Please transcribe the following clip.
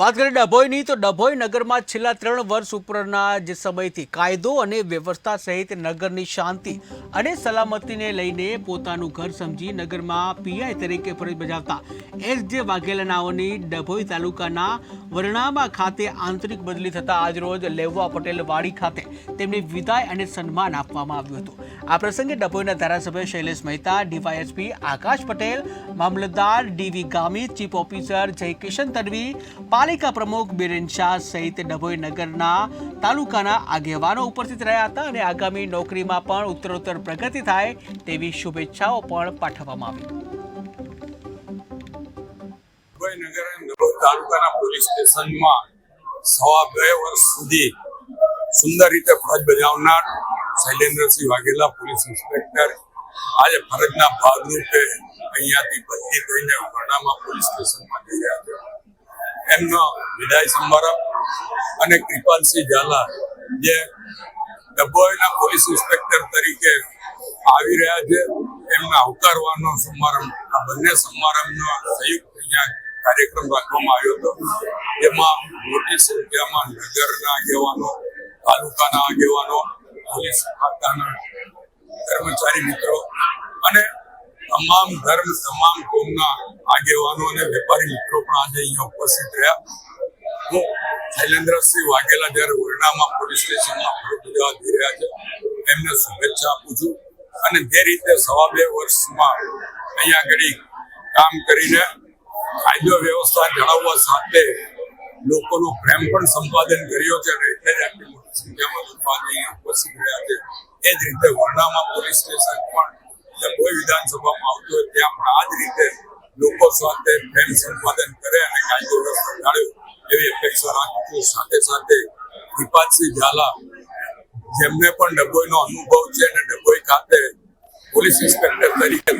વાત કરીએ ડભોઈની, તો ડભોઈ નગરમાં છેલ્લા ત્રણ વર્ષ ઉપરના જે સમયથી કાયદો અને વ્યવસ્થા સહિત નગરની શાંતિ અને સલામતીને લઈને પોતાનું ઘર સમજી નગરમાં પીઆઈ તરીકે ફરજ બજાવતા એસ જે વાઘેલા નાઓની ડભોઈ તાલુકાના વરણામા ખાતે આંતરિક બદલી થતા આજરોજ લેવા પટેલ વાડી ખાતે તેમને વિદાય અને સન્માન આપવામાં આવ્યું હતું. આ પ્રસંગે ડભોઈના ધારાસભ્ય શૈલેષ મહેતા, ડીવાયએસપી આકાશ પટેલ, મામલતદાર D V Gamit, chief officer Jaykishan Tadvi પાલિકા પ્રમુખ બિરેન શાહ સહિત ડભોઈ નગરના તાલુકાના આગેવાનો ઉપસ્થિત રહ્યા હતા અને આગામી નોકરીમાં પણ ઉત્તરોત્તર પ્રગતિ થાય તેવી શુભેચ્છાઓ પણ પાઠવવામાં આવી. તાલુકાના પોલીસ સ્ટેશનમાં સવા બે વર્ષ સુધી સુંદર રીતે ફરજ બજાવનાર શૈલેન્દ્રસિંહ વાઘેલા પોલીસ ઇન્સ્પેક્ટર આજે ફરજના ભાગરૂપે અહીંયાથી બદલી થઈને વરણામાં પોલીસ સ્ટેશનમાં જઈ રહ્યા છે. એમનો વિદાય સમારંભ અને કૃપાલસિંહ ઝાલા જે ડભોઈના પોલીસ ઇન્સ્પેક્ટર તરીકે આવી રહ્યા છે, એમને આવકારવાનો સમારંભ, આ બંને સમારંભનો સંયુક્ત અહીંયા કાર્યક્રમ રાખવામાં આવ્યો હતો. જેમાં મોટી સંખ્યામાં નગરના આગેવાનો, તાલુકાના આગેવાનો, પોલીસ ખાતાના કર્મચારી મિત્રો તમામ ધર્મ, તમામ કોમના આગેવાનો અને વેપારી મિત્રો પણ આજે અહીંયા ઉપસ્થિત રહ્યા. હું શૈલેન્દ્રસિંહ વાઘેલા જયારે ઓરડામાં પોલીસ સ્ટેશનમાં ફરજ બજાવવા રહ્યા છે, એમને શુભેચ્છા આપું છું. અને જે રીતે સવા બે વર્ષમાં અહીંયા આગળ કામ કરીને કાયદો વ્યવસ્થા જળવવા સાથે લોકોનો પ્રેમ પણ સંપાદન કર્યો છે અને એટલે જ આટલી મોટી સંખ્યામાં લોકો અહીંયા ઉપસ્થિત રહ્યા છે. એ જ રીતે વર્ણામાં પોલીસ સ્ટેશન પણ ડભોઈ વિધાનસભામાં આવતું હોય ત્યાં પણ આ જ રીતે લોકો સાથે પ્રેમ સંપાદન કરે અને કાયદો વ્યવસ્થા જાળવે એવી અપેક્ષા રાખું છું. સાથે સાથે વિપાતસિંહ ઝાલા, જેમને પણ ડભોઈનો અનુભવ છે અને ડભોઈ ખાતે પોલીસ ઇન્સ્પેક્ટર તરીકે